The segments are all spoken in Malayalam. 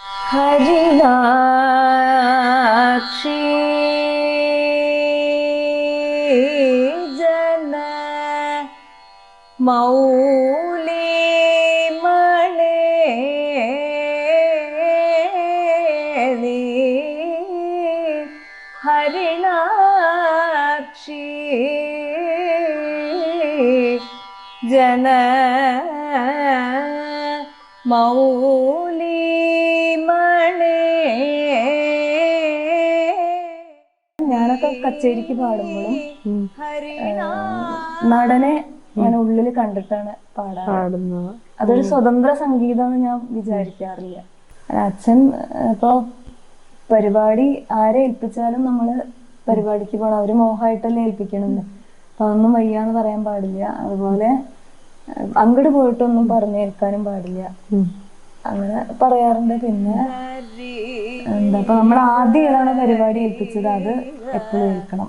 हरिणाक्षी जन मौली मणे हरिणाक्षी जन मौली കച്ചേരിക്ക് പാടുമ്പോഴും നടനെ ഞാൻ ഉള്ളിൽ കണ്ടിട്ടാണ് പാടാറ്. പാടുന്നത്. അതൊരു സ്വതന്ത്ര സംഗീതം ഞാൻ വിചാരിക്കാറില്ല. അച്ഛൻ ഇപ്പോ പരിപാടി ആരെ ഏൽപ്പിച്ചാലും നമ്മൾ പരിപാടിക്ക് പോകണം അവർ മോഹമായിട്ടല്ലേ ഏൽപ്പിക്കണത്. അപ്പൊ അതൊന്നും വയ്യാന്ന് പറയാൻ പാടില്ല. അതുപോലെ അങ്ങോട്ട് അങ്ങട് പോയിട്ടൊന്നും പറഞ്ഞേൽക്കാനും പാടില്ല. അങ്ങനെ പറയാറുണ്ട്. പിന്നെ എന്താ ഇപ്പൊ നമ്മൾ ആദ്യം ഏതാണ് പരിപാടി ഏൽപ്പിച്ചത്? അത് എപ്പോഴും ഏൽക്കണം.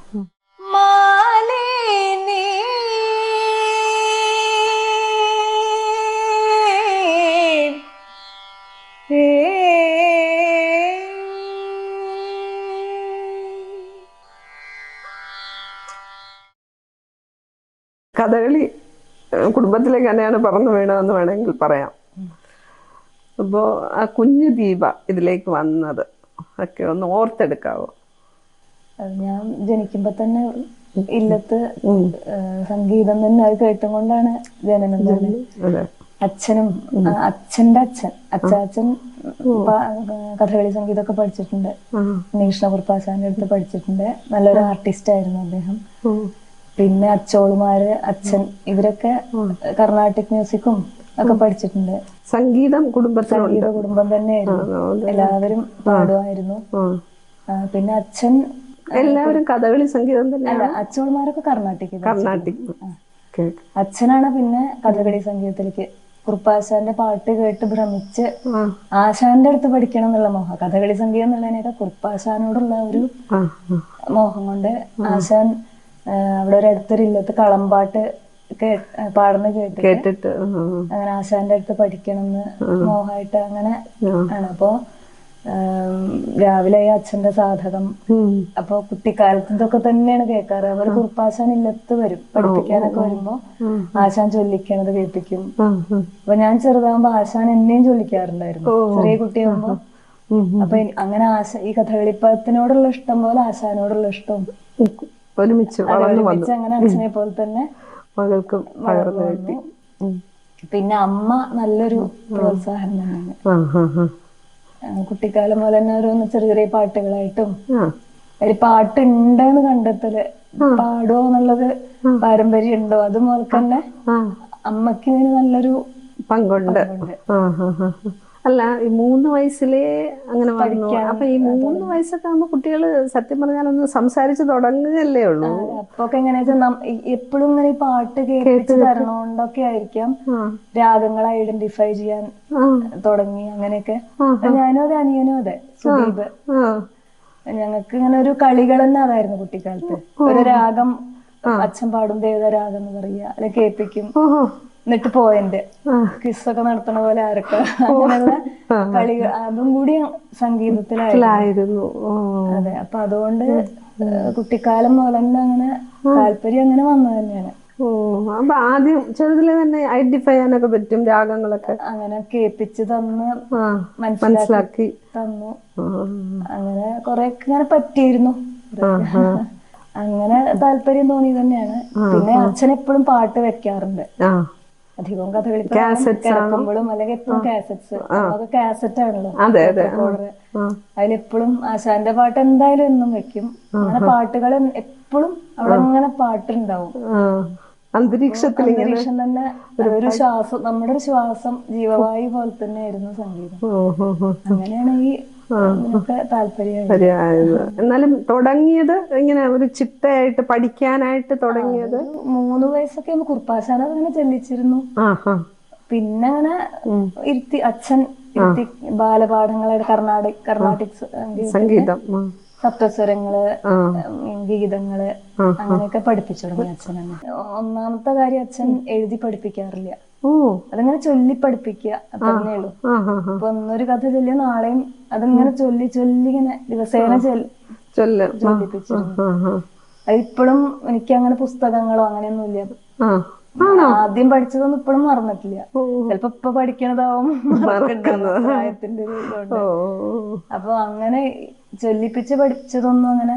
കഥകളി കുടുംബത്തിലേക്ക് തന്നെയാണ് പറന്നു വീണതെന്ന് വേണമെങ്കിൽ പറയാം. അപ്പോൾ ആ കുഞ്ഞു ദീപ ഇതിലേക്ക് വന്നത്. ഒക്കെ ഒന്ന് ഓർത്തെടുക്കാവോ? ഞാൻ ജനിക്കുമ്പോ തന്നെ ഇല്ലത്ത് സംഗീതം തന്നെ അത് കേട്ടും കൊണ്ടാണ് ജനനം തന്നെ. അച്ഛനും അച്ഛന്റെ അച്ഛൻ അച്ചാച്ചൻ കഥകളി സംഗീതമൊക്കെ പഠിച്ചിട്ടുണ്ട്. ആ. നീഷ്ണകുർപ്പാശാന്റെ അടുത്ത് പഠിച്ചിട്ടുണ്ട്. നല്ലൊരു ആർട്ടിസ്റ്റ് ആയിരുന്നു അദ്ദേഹം. പിന്നെ അച്ചോളുമാര് അച്ഛൻ ഇവരൊക്കെ കർണാട്ടിക് മ്യൂസിക്കും ഒക്കെ പഠിച്ചിട്ടുണ്ട്. സംഗീതം കുടുംബത്തിലുണ്ട്. സംഗീത കുടുംബം തന്നെയായിരുന്നു. എല്ലാവരും പാടുമായിരുന്നു. പിന്നെ അച്ഛൻ എല്ലാവരും കഥകളി സംഗീതം തന്നെ അച്ഛന്മാരൊക്കെ കർണാട്ടിക് കർണാട്ടിക്. അച്ഛനാണ് പിന്നെ കഥകളി സംഗീതത്തിലേക്ക്. കുറുപ്പാശാന്റെ പാട്ട് കേട്ട് ഭ്രമിച്ച് ആശാന്റെ അടുത്ത് പഠിക്കണം എന്നുള്ള മോഹം. കഥകളി സംഗീതം എന്നുള്ളതിനൊക്കെ കുറുപ്പാശാനോടുള്ള ഒരു. മോഹം കൊണ്ട് ആശാൻ അവിടെ ഒരു അടുത്തൊരു ഇല്ലത്ത് കളമ്പാട്ട് പാടുന്ന കേട്ട് കേട്ടിട്ട്. അങ്ങനെ ആശാന്റെ അടുത്ത് പഠിക്കണമെന്ന് മോഹമായിട്ട് അങ്ങനെ ആണ്. അപ്പോ രാവിലെ അച്ഛന്റെ സാധകം. അപ്പൊ കുട്ടിക്കാലത്ത് ഇതൊക്കെ തന്നെയാണ് കേൾക്കാറ്. അവർ കുറുപ്പാശാൻ ഇല്ലത്ത് വരും. പഠിപ്പിക്കാനൊക്കെ വരുമ്പോ ആശാൻ ചൊല്ലിക്കണത് കേൾപ്പിക്കും. അപ്പൊ ഞാൻ ചെറുതാകുമ്പോ ആശാൻ എന്നെയും ചൊല്ലിക്കാറുണ്ടായിരുന്നു. ചെറിയ കുട്ടിയാകുമ്പോ അപ്പൊ അങ്ങനെ ആശ ഈ കഥകളിപ്പത്തിനോടുള്ള ഇഷ്ടം പോലെ ആശാനോടുള്ള ഇഷ്ടവും ഒരുമിച്ച് അങ്ങനെ അച്ഛനെ പോലെ തന്നെ മകൾക്കും പകർന്നു കിട്ടി. പിന്നെ അമ്മ നല്ലൊരു പ്രോത്സാഹനം തന്നെയാണ് കുട്ടിക്കാലം മുതൽ തന്നെ ഓരോന്ന് ചെറിയ ചെറിയ പാട്ടുകളായിട്ടും ഒരു പാട്ടുണ്ടെന്ന് കണ്ടെത്തൽ പാടുമോ എന്നുള്ളത് പാരമ്പര്യം ഉണ്ടോ അതുപോലെ തന്നെ ആ. അമ്മയ്ക്ക് ഇതിന് നല്ലൊരു പങ്കുണ്ട്. അല്ല ഈ മൂന്ന് വയസ്സിലേ അങ്ങനെ വന്നു. അപ്പൊ ഈ മൂന്ന് വയസ്സൊക്കെ ആകുമ്പോ കുട്ടികൾ സത്യം പറഞ്ഞാൽ ഒന്ന് സംസാരിച്ച് തുടങ്ങുകയല്ലേ ഉള്ളൂ. അപ്പൊക്കെ എങ്ങനെയാ എപ്പോഴും ഇങ്ങനെ ഈ പാട്ട് കേൾപ്പിച്ച് തരണോണ്ടൊക്കെ ആയിരിക്കാം രാഗങ്ങൾ ഐഡന്റിഫൈ ചെയ്യാൻ തുടങ്ങി അങ്ങനെയൊക്കെ. ഞാനും അതെ അനിയനും അതെ സുദീപ്. ഞങ്ങൾക്ക് ഇങ്ങനെ ഒരു കളികൾ തന്നെ അതായിരുന്നു കുട്ടിക്കാലത്ത് ഒരു രാഗം അച്ഛൻ പാടും ദേവരാഗം എന്ന് പറയാ അല്ലെ കേൾപ്പിക്കും. എന്നിട്ട് പോയിന്റ്. ക്വിസ് ഒക്കെ നടത്തണ പോലെ ആരൊക്കെ. അങ്ങനെയുള്ള കളികൾ അതും കൂടി സംഗീതത്തിലായിരുന്നു. അതെ അപ്പൊ അതുകൊണ്ട് കുട്ടിക്കാലം മുതൽ അങ്ങനെ താല്പര്യം അങ്ങനെ വന്നത് തന്നെയാണ്. ഓ അപ്പൊ ആദ്യം ചെറുതിലെ തന്നെ ഐഡന്റിഫൈ ചെയ്യാനൊക്കെ പറ്റും രാഗങ്ങളൊക്കെ. അങ്ങനെ കേൾപ്പിച്ച് തന്ന് മനസ്സിലാക്കി തന്നു. അങ്ങനെ കൊറേ ഇങ്ങനെ പറ്റിയിരുന്നു. അങ്ങനെ താല്പര്യം തോന്നി തന്നെയാണ്. പിന്നെ അച്ഛൻ എപ്പോഴും പാട്ട് വെക്കാറുണ്ട്. അധികവും കഥകളി കിടക്കുമ്പോഴും അല്ലെങ്കിൽ എപ്പോഴും കാസറ്റ്സ് അതൊക്കെ കാസറ്റ് ആണല്ലോ അതെ. അതെ അതിലെപ്പോഴും ആശാന്റെ പാട്ട് എന്തായാലും എന്നും വെക്കും. അങ്ങനെ പാട്ടുകൾ എപ്പോഴും അവിടെ അങ്ങനെ പാട്ടുണ്ടാവും. അന്തരീക്ഷത്തിൽ അന്തരീക്ഷം തന്നെ ഒരു ശ്വാസം നമ്മുടെ ഒരു ശ്വാസം ജീവവായു പോലെ തന്നെ ആയിരുന്നു സംഗീതം അങ്ങനെയാണ് ഈ ശരിയായത്. എന്നാലും തുടങ്ങിയത് ഇങ്ങനെ ഒരു ചിട്ടയായിട്ട് പഠിക്കാനായിട്ട് തുടങ്ങിയത്? മൂന്ന് വയസ്സൊക്കെ കുർപ്പാശാല അങ്ങനെ ചെല്ലിച്ചിരുന്നു. പിന്നെ അങ്ങനെ ഇരുത്തി അച്ഛൻ ഇരുത്തി ബാലപാഠങ്ങളായിട്ട് കർണാടക കർണാട്ടിക് സംഗീതം. സപ്തസ്വരങ്ങൾ ഗീതങ്ങൾ അങ്ങനെയൊക്കെ പഠിപ്പിച്ചു തുടങ്ങി അച്ഛൻ ഒന്നാമത്തെ കാര്യം അച്ഛൻ എഴുതി പഠിപ്പിക്കാറില്ല. ഓ അതങ്ങനെ ചൊല്ലി പഠിപ്പിക്കുക അത്രേ ഉള്ളൂ അപ്പൊ ഒന്നൊരു കഥ ചൊല്ലിയ നാളെയും അതങ്ങനെ ചൊല്ലി ചൊല്ലി. ഇങ്ങനെ ദിവസേന ചൊല്ലിപ്പിച്ചിരുന്നു. അതിപ്പോഴും എനിക്ക് അങ്ങനെ പുസ്തകങ്ങളോ അങ്ങനെയൊന്നുമില്ല. ആദ്യം പഠിച്ചതൊന്നും ഇപ്പോഴും മറന്നിട്ടില്ല. ചിലപ്പോ ഇപ്പൊ പഠിക്കണതാവും. പ്രായത്തിന്റെ അപ്പൊ അങ്ങനെ ചൊല്ലിപ്പിച്ച് പഠിച്ചതൊന്നും അങ്ങനെ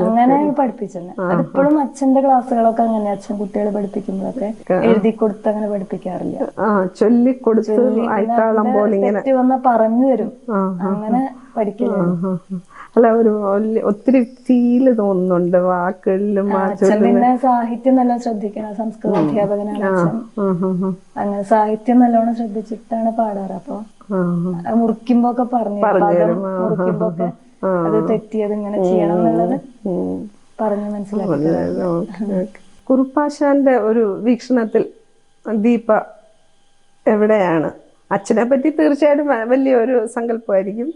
അങ്ങനെ പഠിപ്പിച്ചെന്നെ. അതിപ്പോഴും അച്ഛന്റെ ക്ലാസ്സുകളൊക്കെ അങ്ങനെ അച്ഛൻ കുട്ടികളെ പഠിപ്പിക്കുമ്പോഴൊക്കെ എഴുതി കൊടുത്ത് അങ്ങനെ പഠിപ്പിക്കാറില്ല. ചൊല്ലിക്കൊടുത്ത് വന്ന പറഞ്ഞു തരും. അങ്ങനെ ആ. അല്ല ഒരു ഒത്തിരി ഫീൽ തോന്നുന്നുണ്ട് വാക്കുകളിലും പിന്നെ സാഹിത്യം നല്ല ശ്രദ്ധിക്കണം. സംസ്കൃത അധ്യാപകനാണ്. അങ്ങനെ സാഹിത്യം നല്ലോണം ശ്രദ്ധിച്ചിട്ടാണ് പാടാറ്. അപ്പൊ. മുറിക്കുമ്പോ ഒക്കെ പറഞ്ഞു മുറിക്കുമ്പോ ഒക്കെ അത് തെറ്റിയത് ഇങ്ങനെ ചെയ്യണം എന്നുള്ളത് പറഞ്ഞു മനസ്സിലാക്കി. കുറുപ്പാശാന്റെ ഒരു വീക്ഷണത്തിൽ ദീപ എവിടെയാണ്? അച്ഛനെ പറ്റി തീർച്ചയായിട്ടും വലിയ വലിയൊരു സങ്കല്പമായിരിക്കും.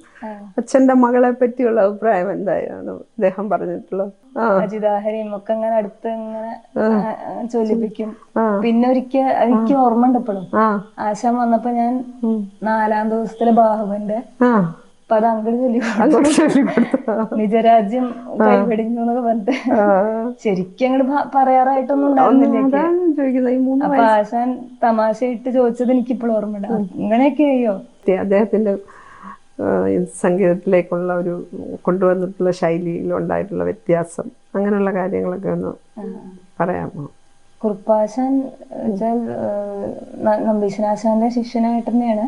അച്ഛന്റെ മകളെ പറ്റിയുള്ള അഭിപ്രായം എന്തായാണ് അദ്ദേഹം പറഞ്ഞിട്ടുള്ളത്. അജിതാഹരിയും ഒക്കെ അങ്ങനെ അടുത്ത് ഇങ്ങനെ ചൊല്ലിപ്പിക്കും. പിന്നെ ഒരിക്കൽ എനിക്ക് ഓർമ്മ ഉണ്ട് ഇപ്പോഴും ആശാൻ വന്നപ്പോ ഞാൻ നാലാം ദിവസത്തിലെ ബാഹുവന്റെ ആ. അപ്പൊ അത് അങ്ങോട്ട് ചൊല്ലിക്കൊടുത്തു നിജരാജ്യം കൈവടിഞ്ഞു എന്നൊക്കെ പറഞ്ഞിട്ട്. ശരിക്കും അങ്ങോട്ട് പറയാറായിട്ടൊന്നും ഉണ്ടായിരുന്നില്ല അപ്പൊ ആശാൻ തമാശയിട്ട് ചോദിച്ചത് എനിക്ക് ഇപ്പോൾ ഓർമ്മയുണ്ട് ഇങ്ങനെയൊക്കെ അയ്യോ അദ്ദേഹത്തിന്റെ സംഗീതത്തിലേക്കുള്ള ഒരു കൊണ്ടുവന്നിട്ടുള്ള ശൈലിയിൽ ഉണ്ടായിട്ടുള്ള വ്യത്യാസം. അങ്ങനെയുള്ള കാര്യങ്ങളൊക്കെ ഒന്ന് പറയാമോ? കുറുപ്പാശാൻ വെച്ചാൽ നമ്പീശനാശാന്റെ ശിഷ്യനായിട്ട് തന്നെയാണ്.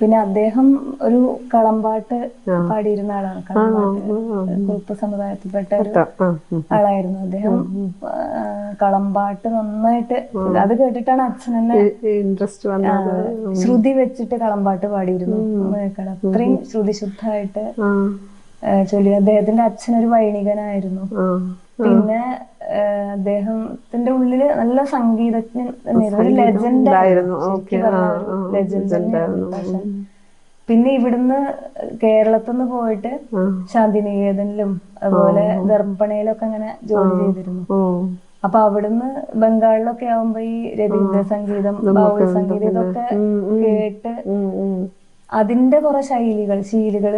പിന്നെ അദ്ദേഹം ഒരു കളമ്പാട്ട് പാടിയിരുന്ന ആളാണ്. കളമ്പാട്ട് കുറുപ്പ് സമുദായത്തിൽപ്പെട്ട ഒരു. ആളായിരുന്നു അദ്ദേഹം. കളമ്പാട്ട് നന്നായിട്ട് അത് കേട്ടിട്ടാണ് അച്ഛൻ തന്നെ ഇൻട്രസ്റ്റ് ശ്രുതി വെച്ചിട്ട് കളമ്പാട്ട് പാടിയിരുന്നു. അത്രയും ശ്രുതി ശുദ്ധമായിട്ട് ആ. ആ, ചൊല്ലി. അദ്ദേഹത്തിന്റെ അച്ഛൻ ഒരു വൈണികനായിരുന്നു. പിന്നെ അദ്ദേഹത്തിന്റെ ഉള്ളിൽ നല്ല സംഗീതജ്ഞൻ ഒരു ലെജൻഡ് ലെജൻഡ് പിന്നെ ഇവിടുന്ന് കേരളത്തിൽ നിന്ന് പോയിട്ട്. ശാന്തിനികേതനിലും അതുപോലെ ദർപ്പണയിലൊക്കെ അങ്ങനെ ജോലി ചെയ്തിരുന്നു. അപ്പൊ അവിടുന്ന് ബംഗാളിലൊക്കെ ആവുമ്പോ ഈ രവീന്ദ്ര സംഗീതം ബൗൾ സംഗീതം ഇതൊക്കെ കേട്ട്. അതിന്റെ കുറെ ശൈലികൾ ശീലുകൾ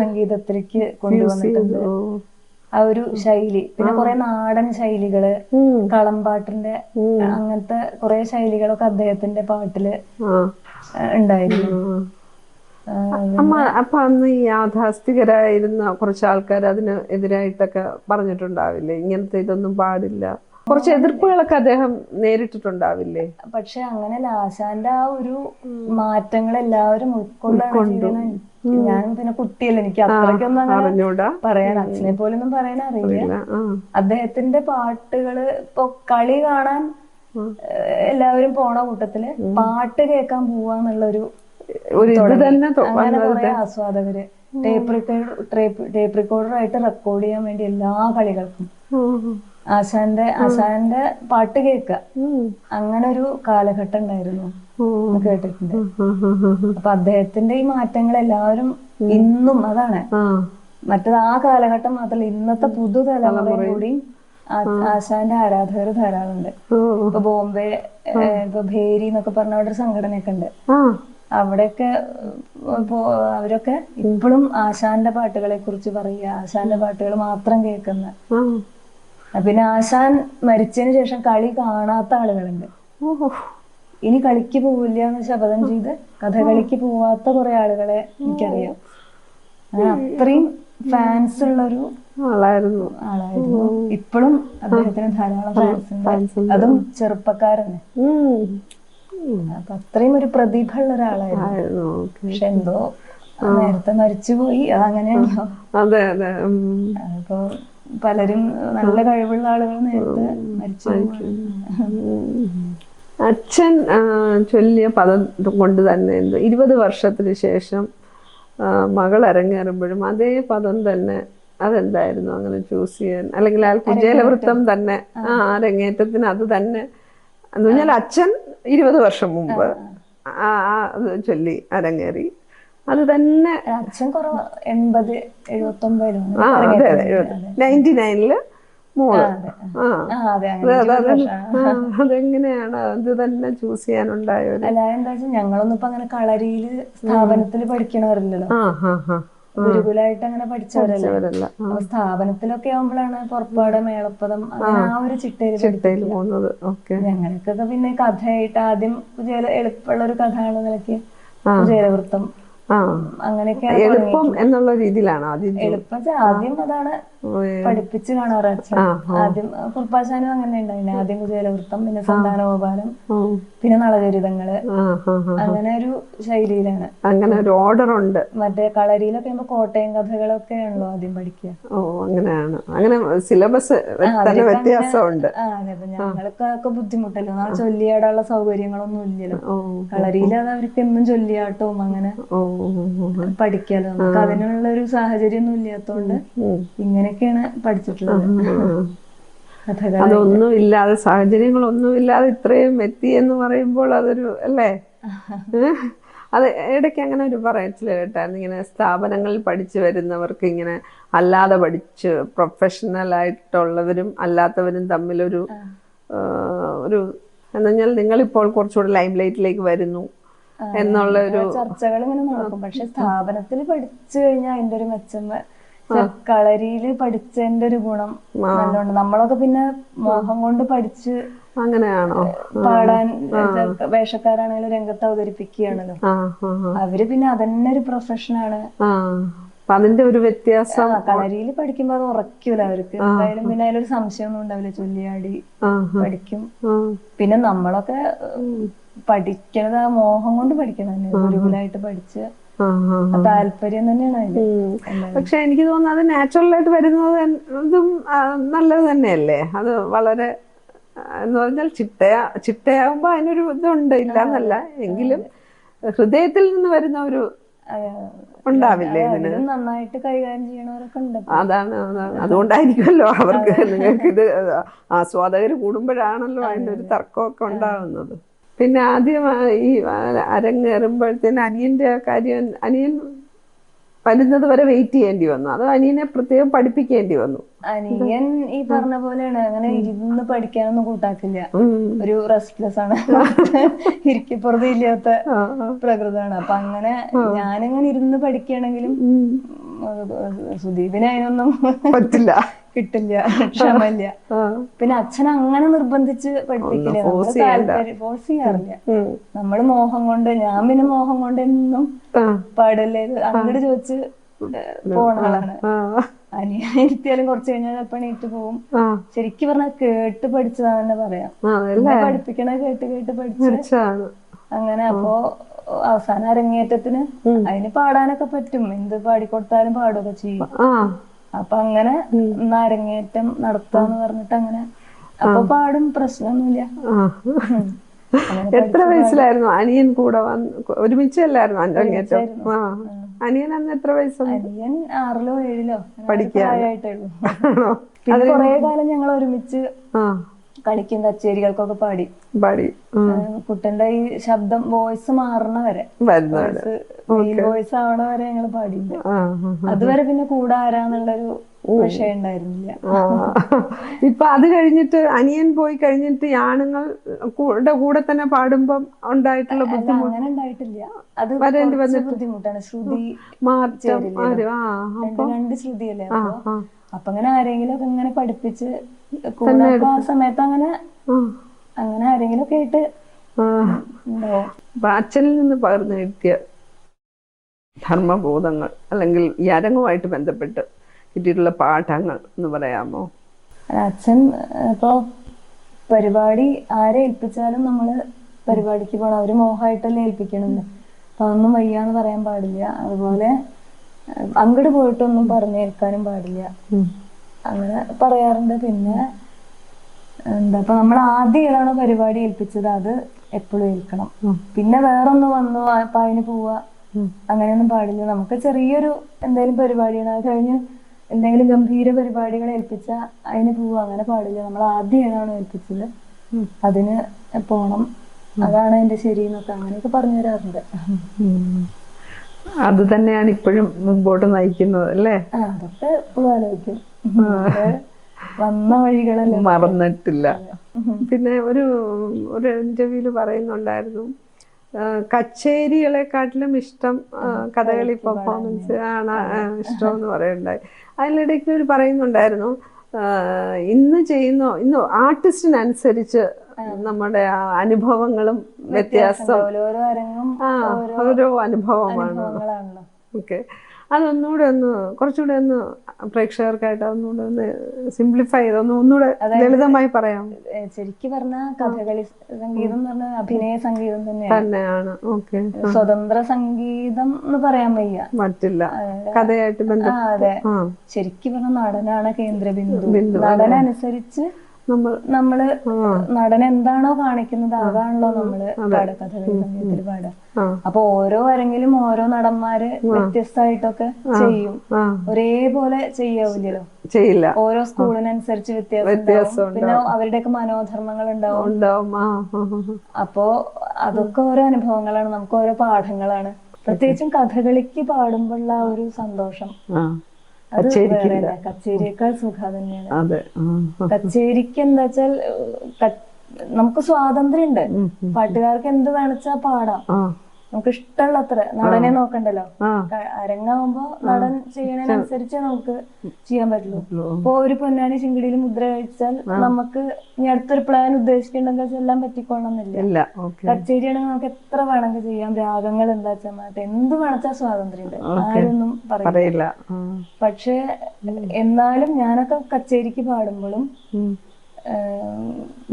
സംഗീതത്തിലേക്ക് കൊണ്ടുവന്നിട്ടുണ്ട്. ആ ഒരു ശൈലി. പിന്നെ കുറെ നാടൻ ശൈലികൾ. കളമ്പാട്ടിന്റെ അങ്ങനത്തെ കുറെ ശൈലികളൊക്കെ അദ്ദേഹത്തിന്റെ പാട്ടിൽ ഉണ്ടായിരുന്നു. അമ്മ അപ്പൊ അന്ന് ഈ യാഥാസ്ഥികരായിരുന്ന കുറച്ച് ആൾക്കാർ അതിന് എതിരായിട്ടൊക്കെ പറഞ്ഞിട്ടുണ്ടാവില്ലേ? ഇങ്ങനത്തെ ഇതൊന്നും പാടില്ല. കുറച്ച് എതിർപ്പുകളൊക്കെ അദ്ദേഹം നേരിട്ടിട്ടുണ്ടാവില്ലേ? പക്ഷെ അങ്ങനെ ലാശാന്റെ ആ ഒരു മാറ്റങ്ങൾ എല്ലാവരും ഉൾക്കൊണ്ടാണ് ഞാൻ പിന്നെ കുട്ടിയല്ല എനിക്ക് അത്രയ്ക്കൊന്നും അങ്ങനെ പറയാൻ അച്ഛനെ പോലൊന്നും പറയാൻ അറിയില്ല. അദ്ദേഹത്തിന്റെ പാട്ടുകൾ ഇപ്പൊ കളി കാണാൻ എല്ലാവരും പോണ കൂട്ടത്തിൽ പാട്ട് കേൾക്കാൻ പോവാന്നുള്ളൊരു അങ്ങനെ ആസ്വാദകര്. ടേപ്പ് റെക്കോർഡർ ടേപ്പ് റെക്കോർഡറായിട്ട് റെക്കോർഡ് ചെയ്യാൻ വേണ്ടി എല്ലാ കളികൾക്കും. ആശാന്റെ ആശാന്റെ പാട്ട് കേൾക്കുക അങ്ങനെ ഒരു കാലഘട്ടം ഉണ്ടായിരുന്നു. കേട്ടിട്ടുണ്ട്. അപ്പൊ അദ്ദേഹത്തിന്റെ ഈ മാറ്റങ്ങൾ എല്ലാവരും ഇന്നും അതാണ്. മറ്റത് ആ കാലഘട്ടം മാത്രമല്ല ഇന്നത്തെ പുതുതലമുറ കൂടി ആശാന്റെ ആരാധകർ ധാരാളമുണ്ട്. ഓ. ഇപ്പൊ ബോംബെ ഇപ്പൊ ഭേരി എന്നൊക്കെ പറഞ്ഞ അവിടെ ഒരു സംഘടനയൊക്കെ ഉണ്ട്. അവിടെയൊക്കെ അവരൊക്കെ ഇപ്പോഴും ആശാന്റെ പാട്ടുകളെ കുറിച്ച് പറയുക ആശാന്റെ പാട്ടുകൾ മാത്രം കേൾക്കുന്ന പിന്നെ ആശാൻ മരിച്ചതിന് ശേഷം കളി കാണാത്ത ആളുകളുണ്ട്. ഇനി കളിക്ക് പോവില്ല എന്ന് ശപഥം ചെയ്ത് കഥകളിക്ക് പോവാത്ത കുറെ ആളുകളെ എനിക്കറിയാം. അങ്ങനെ അത്രയും ഫാൻസ് ഉള്ളൊരു ആളായിരുന്നു. ആളായിരുന്നു. ഇപ്പോഴും അദ്ദേഹത്തിന് ധാരാളം ഫാൻസ് ഉണ്ട്. അതും ചെറുപ്പക്കാരനെ. അപ്പൊ അത്രയും ഒരു പ്രതിഭ ഉള്ള ഒരാളായിരുന്നു. പക്ഷെ എന്തോ നേരത്തെ മരിച്ചുപോയി. അതങ്ങനെയാണല്ലോ. അതെ അതെ. അപ്പൊ പലരും നല്ല കഴിവുള്ള ആളുകൾ നേരത്തെ മരിച്ചു അച്ഛൻ ചൊല്ലിയ പദം കൊണ്ട് തന്നെ എന്ത് ഇരുപത് വർഷത്തിന് ശേഷം മകൾ അരങ്ങേറുമ്പോഴും അതേ പദം തന്നെ അതെന്തായിരുന്നു? അങ്ങനെ ചൂസ് ചെയ്യാൻ അല്ലെങ്കിൽ ആ കുചേലവൃത്തം തന്നെ ആ. അരങ്ങേറ്റത്തിന് അത് തന്നെ. എന്ന് പറഞ്ഞാൽ അച്ഛൻ ഇരുപത് വർഷം മുമ്പ് ആ ചൊല്ലി അരങ്ങേറി. അത് തന്നെ അച്ഛൻ കുറവ് എൺപത് എഴുപത്തി ഒമ്പതിലാണ് അതെ അതെ നയന്റി നയനിൽ മോൾ. അതെങ്ങനെയാണ് അത് തന്നെ ചൂസ് ചെയ്യാനുണ്ടായ അല്ല എന്താ വെച്ചാൽ ഞങ്ങളൊന്നും ഇപ്പൊ അങ്ങനെ കളരിയിൽ സ്ഥാപനത്തിൽ പഠിക്കണവരല്ലോ ഗുരുകുലായിട്ട് അങ്ങനെ പഠിച്ചവരല്ലേ? അപ്പൊ സ്ഥാപനത്തിലൊക്കെ ആവുമ്പോഴാണ് പുറപ്പാട് മേളപ്പദം അങ്ങനെ ആ. ഒരു ചിട്ടയിൽ ചിട്ടയിൽ പോകുന്നത്. ഞങ്ങൾക്കൊക്കെ പിന്നെ കഥയായിട്ട് ആദ്യം എളുപ്പമുള്ള ഒരു കഥ ആണ് നിലയ്ക്ക് അങ്ങനെയൊക്കെയാണ് എളുപ്പം എന്നുള്ള രീതിയിലാണോ ആദ്യം എളുപ്പം ആദ്യം അതാണ് പഠിപ്പിച്ച് കാണാറ് അച്ഛൻ ആദ്യം കുർപ്പാശാനും അങ്ങനെ ഉണ്ടായിന്. ആദ്യം കുചേലവൃത്തം പിന്നെ സന്താനഗോപാലം പിന്നെ നളചരിതങ്ങൾ. അങ്ങനെ ഒരു ശൈലിയിലാണ്. അങ്ങനെ ഒരു ഓർഡർ ഉണ്ട്. മറ്റേ കളരിയിലൊക്കെ ആകുമ്പോ കോട്ടയം കഥകളൊക്കെ ആണല്ലോ ആദ്യം പഠിക്കുക ഓ അങ്ങനെയാണ്. അങ്ങനെ സിലബസ് വ്യത്യാസമുണ്ട്. ആ അതെ അപ്പൊ ഞങ്ങൾക്കൊക്കെ ബുദ്ധിമുട്ടല്ലോ? നാളെ ചൊല്ലിയാടാനുള്ള സൗകര്യങ്ങളൊന്നും ഇല്ലല്ലോ. കളരിയിൽ അത് അവർക്ക് എന്നും ചൊല്ലിയാട്ടവും അങ്ങനെ. പഠിക്കാലോ. നമുക്ക് അതിനുള്ള ഒരു സാഹചര്യം ഒന്നും ഇല്ലാത്തോണ്ട് ഉം. ഇങ്ങനെയൊക്കെയാണ് പഠിച്ചിട്ടുള്ളത്. അതൊന്നും ഇല്ലാതെ സാഹചര്യങ്ങളൊന്നും ഇല്ലാതെ ഇത്രയും എത്തി എന്ന് പറയുമ്പോൾ അതൊരു അല്ലേ? അത് ഇടയ്ക്ക് അങ്ങനെ ഒരു പറയച്ചില്ല കേട്ടായിരുന്നു. ഇങ്ങനെ സ്ഥാപനങ്ങളിൽ പഠിച്ചു വരുന്നവർക്ക് ഇങ്ങനെ അല്ലാതെ പഠിച്ച് പ്രൊഫഷണൽ ആയിട്ടുള്ളവരും അല്ലാത്തവരും തമ്മിലൊരു ഒരു എന്ന് പറഞ്ഞാൽ നിങ്ങളിപ്പോൾ കുറച്ചുകൂടി ലൈം ലൈറ്റിലേക്ക് വരുന്നു എന്നുള്ള ഒരു ചർച്ചകൾ ഇങ്ങനെ നടക്കും. പക്ഷെ സ്ഥാപനത്തിൽ പഠിച്ചു കഴിഞ്ഞാൽ അതിന്റെ ഒരു മെച്ചം കളരിയിൽ പഠിച്ചതിന്റെ ഒരു ഗുണം നല്ലോണം നമ്മളൊക്കെ പിന്നെ മോഹം കൊണ്ട് പഠിച്ച് അങ്ങനെയാണോ? പാടാൻ വേഷക്കാരാണെങ്കിലും രംഗത്ത് അവതരിപ്പിക്കുകയാണല്ലോ. അവർ പിന്നെ അതന്നെ ഒരു പ്രൊഫഷനാണ്. അതിന്റെ ഒരു വ്യത്യാസം കളരിയിൽ പഠിക്കുമ്പോ അത് ഉറക്കൂല അവർക്ക്. എന്തായാലും പിന്നെ അതിലൊരു സംശയമൊന്നും ഉണ്ടാവില്ല. ചൊല്ലിയാടി പഠിക്കും. പിന്നെ നമ്മളൊക്കെ പഠിക്കണത് ആ മോഹം കൊണ്ട് പഠിക്കണം ഗുരുകുലായിട്ട് പഠിച്ച് താല്പര്യം തന്നെയാണ് പക്ഷെ എനിക്ക് തോന്നുന്നു അത് നാച്ചുറൽ ആയിട്ട് വരുന്നത് അതും ഇതും നല്ലത് തന്നെയല്ലേ? അത് വളരെ എന്ന് പറഞ്ഞാൽ ചിട്ടയാ ചിട്ടയാകുമ്പോ അതിനൊരു ഇതുണ്ട് ഇല്ല എന്നല്ല എങ്കിലും ഹൃദയത്തിൽ നിന്ന് വരുന്ന ഒരു ഉണ്ടാവില്ലേ ഇതിന്? നന്നായിട്ട് കൈകാര്യം ചെയ്യണവരൊക്കെ ഉണ്ട് അതാണ് അതുകൊണ്ടായിരിക്കുമല്ലോ അവർക്ക് നിങ്ങൾക്ക് ഇത് ആസ്വാദകർ കൂടുമ്പോഴാണല്ലോ അതിന്റെ ഒരു തർക്കമൊക്കെ ഉണ്ടാകുന്നത് പിന്നെ ആദ്യം ഈ അരങ്ങേറുമ്പോഴത്തേന് അനിയന്റെ കാര്യം അനിയൻ വരുന്നത് വരെ വെയിറ്റ് ചെയ്യേണ്ടി വന്നു. അത് അനിയനെ പ്രത്യേകം പഠിപ്പിക്കേണ്ടി വന്നു? അനിയൻ ഈ പറഞ്ഞ പോലെയാണ്. അങ്ങനെ ഇരുന്ന് പഠിക്കാനൊന്നും കൂട്ടാക്കില്ല. ഒരു റെസ്റ്റ്ലെസ് ആണ്. ഇരിക്കപ്പുറത്ത് ഇല്ലാത്ത ആ, ആ. പ്രകൃതമാണ്. അപ്പൊ അങ്ങനെ ഞാനങ്ങനെ ഇരുന്ന് പഠിക്കുകയാണെങ്കിലും. സുദീപിന് അതിനൊന്നും പറ്റില്ല. കിട്ടില്ല ക്ഷമല്ല പിന്നെ അച്ഛൻ അങ്ങനെ നിർബന്ധിച്ച് പഠിപ്പിക്കില്ല. ഫോഴ്സ് ചെയ്യാറില്ല. നമ്മൾ മോഹം കൊണ്ട് ഞാൻ പിന്നെ മോഹം കൊണ്ട് എന്നും പാടില്ലേ? അങ്ങോട്ട് ചോദിച്ച് പോണ ആളാണ് ആ. അനിയൻ ഇരുത്തിയാലും കുറച്ച് കഴിഞ്ഞാൽ ചിലപ്പോ എണീറ്റ് പോവും. ശരിക്കും പറഞ്ഞാൽ കേട്ട് പഠിച്ചതാണെന്ന് പറയാം. പഠിപ്പിക്കണ കേട്ട് കേട്ട് പഠിച്ചു അങ്ങനെ അപ്പോ അവസാന അരങ്ങേറ്റത്തിന് അതിന് പാടാനൊക്കെ പറ്റും. എന്ത് പാടിക്കൊടുത്താലും പാടുകയൊക്കെ ചെയ്യും. അപ്പൊ അങ്ങനെ അരങ്ങേറ്റം നടത്താന്ന് പറഞ്ഞിട്ട് അങ്ങനെ അപ്പൊ പാടും പ്രശ്നമൊന്നുമില്ല. എത്ര വയസ്സിലായിരുന്നു? അനിയൻ കൂടെ വന്ന് ഒരുമിച്ചല്ലായിരുന്നു അരങ്ങേറ്റം? അനിയൻ അന്ന് എത്ര വയസ്സുണ്ട്? അനിയൻ ആറിലോ ഏഴിലോ. ആണോ? പിന്നെ കൊറേ കാലം ഞങ്ങൾ ഒരുമിച്ച് ആ. കളിക്കും കച്ചേരികൾക്കൊക്കെ പാടി. പാടി. കുട്ടന്റെ ഈ ശബ്ദം വോയിസ് മാറണ വരെ. വോയിസ് ആവണ വരെ ഞങ്ങൾ പാടിയില്ല. അതുവരെ പിന്നെ കൂടെ ആരാന്നുള്ളൊരു വിഷയം ഉണ്ടായിരുന്നില്ല. ഇപ്പൊ അത് കഴിഞ്ഞിട്ട് അനിയൻ പോയി കഴിഞ്ഞിട്ട് യാണുങ്ങൾ ആണുങ്ങൾ കൂടെ കൂടെ തന്നെ പാടുമ്പം ഉണ്ടായിട്ടുള്ള ബുദ്ധിമുട്ട് അങ്ങനെ ഉണ്ടായിട്ടില്ല. അത് വരേണ്ടി വന്ന ബുദ്ധിമുട്ടാണ്. ശ്രുതി ആ രണ്ട് ശ്രുതിയല്ലേ അപ്പൊ? അങ്ങനെ ആരെങ്കിലും ഒക്കെ ഇങ്ങനെ പഠിപ്പിച്ച് ആ സമയത്ത് അങ്ങനെ അങ്ങനെ ആരെങ്കിലും ഒക്കെ ആയിട്ട് അച്ഛനിൽ നിന്ന് പകർന്നു കിട്ടിയ ധർമ്മബോധങ്ങൾ അല്ലെങ്കിൽ ഈ അരങ്ങുമായിട്ട് ബന്ധപ്പെട്ട് കിട്ടിയിട്ടുള്ള പാഠങ്ങൾ എന്ന് പറയാമോ? അച്ഛൻ ഇപ്പൊ പരിപാടി ആരെ ഏൽപ്പിച്ചാലും നമ്മൾ പരിപാടിക്ക് പോകണം അവർ മോഹമായിട്ടല്ലേ ഏൽപ്പിക്കണത്. അപ്പൊ അതൊന്നും വയ്യാന്ന് പറയാൻ പാടില്ല. അതുപോലെ അങ്ങോട്ട് അങ്ങട് പോയിട്ടൊന്നും പറഞ്ഞേൽക്കാനും പാടില്ല. അങ്ങനെ പറയാറുണ്ട്. പിന്നെ എന്താ ഇപ്പൊ നമ്മൾ ആദ്യം ഏതാണോ പരിപാടി ഏൽപ്പിച്ചത് അത് എപ്പോഴും ഏൽക്കണം. പിന്നെ വേറൊന്ന് വന്നു അപ്പൊ അതിന് പോവാ. അങ്ങനെയൊന്നും പാടില്ല. നമുക്ക് ചെറിയൊരു എന്തെങ്കിലും പരിപാടിയാണ്. അത് കഴിഞ്ഞ് എന്തെങ്കിലും ഗംഭീര പരിപാടികൾ ഏൽപ്പിച്ച അതിന് പോവാ. അങ്ങനെ പാടില്ല. നമ്മൾ ആദ്യം ഏതാണ് ഏൽപ്പിച്ചത്? അതിന് പോണം. അതാണ് എന്റെ ശരി എന്നൊക്കെ അങ്ങനെയൊക്കെ പറഞ്ഞു തരാറുണ്ട് അത് തന്നെയാണ് ഇപ്പോഴും മുമ്പോട്ട് നയിക്കുന്നത് അല്ലേ? അതൊക്കെ ഇപ്പോഴും ആലോചിക്കും. വന്ന വഴികളല്ലേ മറന്നിട്ടില്ല. പിന്നെ ഒരു ഒരു ഇന്റർവ്യൂൽ പറയുന്നുണ്ടായിരുന്നു കച്ചേരികളെക്കാട്ടിലും ഇഷ്ടം കഥകളി പെർഫോമൻസ് ആണ് ഇഷ്ടം എന്ന് പറയുന്നുണ്ടായി. അതിലിടയ്ക്ക് ഒരു പറയുന്നുണ്ടായിരുന്നു ഇന്ന് ചെയ്യുന്ന ഇന്ന് ആർട്ടിസ്റ്റിനനുസരിച്ച് നമ്മുടെ ആ അനുഭവങ്ങളും വ്യത്യാസം. ഓരോ അരങ്ങും ആ ഓരോ അനുഭവമാണ് ഓക്കെ. അതൊന്നുകൂടെ ഒന്ന് കുറച്ചുകൂടെ ഒന്ന് പ്രേക്ഷകർക്കായിട്ട് അതൊന്നുകൂടെ ഒന്ന് സിംപ്ലിഫൈ ചെയ്ത് ഒന്ന് ഒന്നുകൂടെ ലളിതമായി പറയാം ശരിക്കും പറഞ്ഞ കഥകളി സംഗീതം എന്ന് പറഞ്ഞാൽ അഭിനയ സംഗീതം തന്നെയാണ്. തന്നെയാണ്. ഓക്കെ. സ്വതന്ത്ര സംഗീതം എന്ന് പറയാൻ വയ്യ. പറ്റില്ല. കഥയായിട്ട് ബന്ധം അതെ. ശരിക്കും പറഞ്ഞ നടനാണ് കേന്ദ്ര ബിന്ദു. നടനനുസരിച്ച് നമ്മൾ നമ്മൾ നടൻ എന്താണോ കാണിക്കുന്നത് അതാണല്ലോ നമ്മൾ പാടുക കഥകളി സംഗീതത്തിൽ പാടുക അപ്പൊ ഓരോ അരങ്ങിലും ഓരോ നടന്മാര് വ്യത്യസ്തമായിട്ടൊക്കെ ചെയ്യും. ഒരേ ഒരേപോലെ ചെയ്യാവില്ലല്ലോ. ചെയ്യില്ല. ഓരോ സ്കൂളിനനുസരിച്ച് വ്യത്യാസം. പിന്നെ അവരുടെയൊക്കെ മനോധർമ്മങ്ങൾ ഉണ്ടാവും. അപ്പോ അതൊക്കെ ഓരോ അനുഭവങ്ങളാണ്. നമുക്ക് ഓരോ പാഠങ്ങളാണ്. പ്രത്യേകിച്ചും കഥകളിക്ക് പാടുമ്പോഴുള്ള ഒരു സന്തോഷം. കച്ചേരിയേക്കാൾ സുഖം തന്നെയാണ്. അതെ. കച്ചേരിക്ക് എന്താ വെച്ചാൽ നമുക്ക് സ്വാതന്ത്ര്യം ഉണ്ട്. പാട്ടുകാർക്ക് എന്ത് വേണച്ചാ പാടാം. നമുക്ക് ഇഷ്ടമുള്ളത്ര നടനെ നോക്കണ്ടല്ലോ. അരങ്ങാവുമ്പോ നടൻ ചെയ്യണതിനനുസരിച്ച് നമുക്ക് ചെയ്യാൻ പറ്റുള്ളൂ. ഇപ്പൊ ഒരു പൊന്നാനി ചിങ്കിടിയിൽ മുദ്ര കഴിച്ചാൽ നമുക്ക് ഇനി അടുത്തൊരു പ്ലാൻ ഉദ്ദേശിക്കുന്നുണ്ടെങ്കിൽ എല്ലാം പറ്റിക്കൊള്ളണമെന്നില്ല. കച്ചേരിയാണെങ്കിൽ നമുക്ക് എത്ര വേണമെങ്കിൽ ചെയ്യാം. രാഗങ്ങൾ എന്താ വെച്ചാൽ മാറ്റം. എന്ത് വേണച്ചാൽ സ്വാതന്ത്ര്യം ഉണ്ട് ആരൊന്നും പറയില്ല. പക്ഷെ എന്നാലും ഞാനൊക്കെ കച്ചേരിക്ക് പാടുമ്പോഴും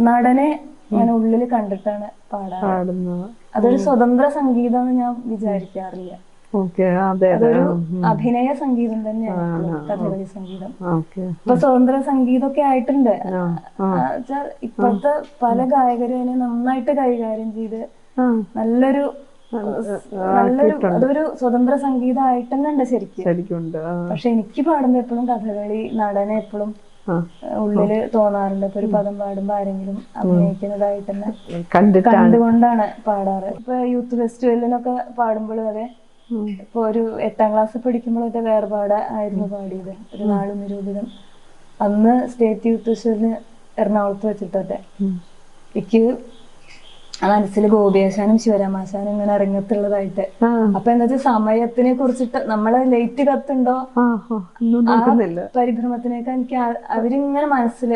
നടനെ ഞാൻ ഉള്ളിൽ കണ്ടിട്ടാണ് പാടാറ്. പാടുന്നത്. അതൊരു സ്വതന്ത്ര സംഗീതം എന്ന് ഞാൻ വിചാരിക്കാറില്ല. അതൊരു അഭിനയ സംഗീതം തന്നെയാണ്. കഥകളി സംഗീതം. ഇപ്പൊ സ്വതന്ത്ര സംഗീതമൊക്കെ ആയിട്ടുണ്ട്. ഇപ്പോഴത്തെ പല ഗായകരും അതിനെ നന്നായിട്ട് കൈകാര്യം ചെയ്ത് നല്ലൊരു നല്ലൊരു അതൊരു സ്വതന്ത്ര സംഗീതമായിട്ട് തന്നെ ഉണ്ട് ശരിക്കും പക്ഷെ എനിക്ക് പാടുമ്പോ എപ്പോഴും കഥകളി നടനെ എപ്പോഴും ഉള്ളിൽ തോന്നാറുണ്ട്. ഇപ്പൊ ഒരു പദം പാടുമ്പോ ആരെങ്കിലും അഭിനയിക്കുന്നതായിട്ട് തന്നെ കണ്ടുകൊണ്ടാണ് പാടാറ്. ഇപ്പൊ യൂത്ത് ഫെസ്റ്റിവലിനൊക്കെ പാടുമ്പോഴും അതെ. ഇപ്പൊ ഒരു എട്ടാം ക്ലാസ് പഠിക്കുമ്പോഴൊക്കെ വേർപാട് ആയിരുന്നു പാടിയത്. ഒരു നാളും നിരൂപിതം അന്ന് സ്റ്റേറ്റ് യൂത്ത് ഫെസ്റ്റിവലിന് എറണാകുളത്ത് വെച്ചിട്ടൊക്കെ. എനിക്ക് മനസ്സിൽ ഗോപിയാശാനും ശിവരാമാശാനും ഇങ്ങനെ ഇറങ്ങത്തുള്ളതായിട്ട് അപ്പൊ എന്താ വെച്ചാൽ സമയത്തിനെ കുറിച്ചിട്ട് നമ്മളെ ലേറ്റ് കത്തുണ്ടോ? പരിഭ്രമത്തിനേക്കാൾ എനിക്ക് അവരിങ്ങനെ മനസ്സിൽ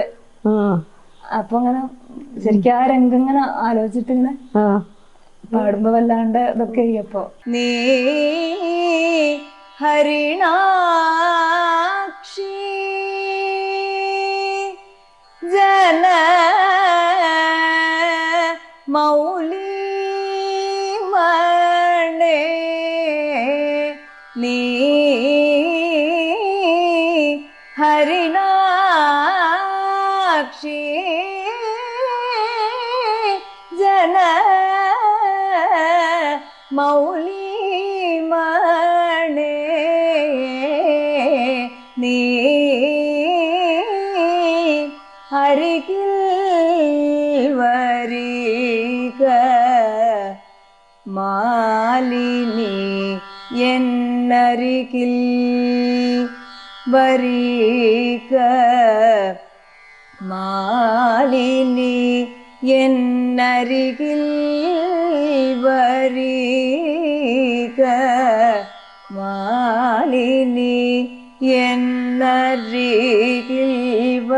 അപ്പൊ ഇങ്ങനെ ശരിക്കും ആ രംഗം ഇങ്ങനെ ആലോചിച്ചിട്ട് ഇങ്ങനെ പാടുമ്പോ വല്ലാണ്ട് ഇതൊക്കെ ചെയ്യപ്പോ നീ ഹരിണാക്ഷി 妈我 மாலினி என்னருகில் வரீக மாலினி என்னருகில் வரீக மாலினி என்னருகில் வ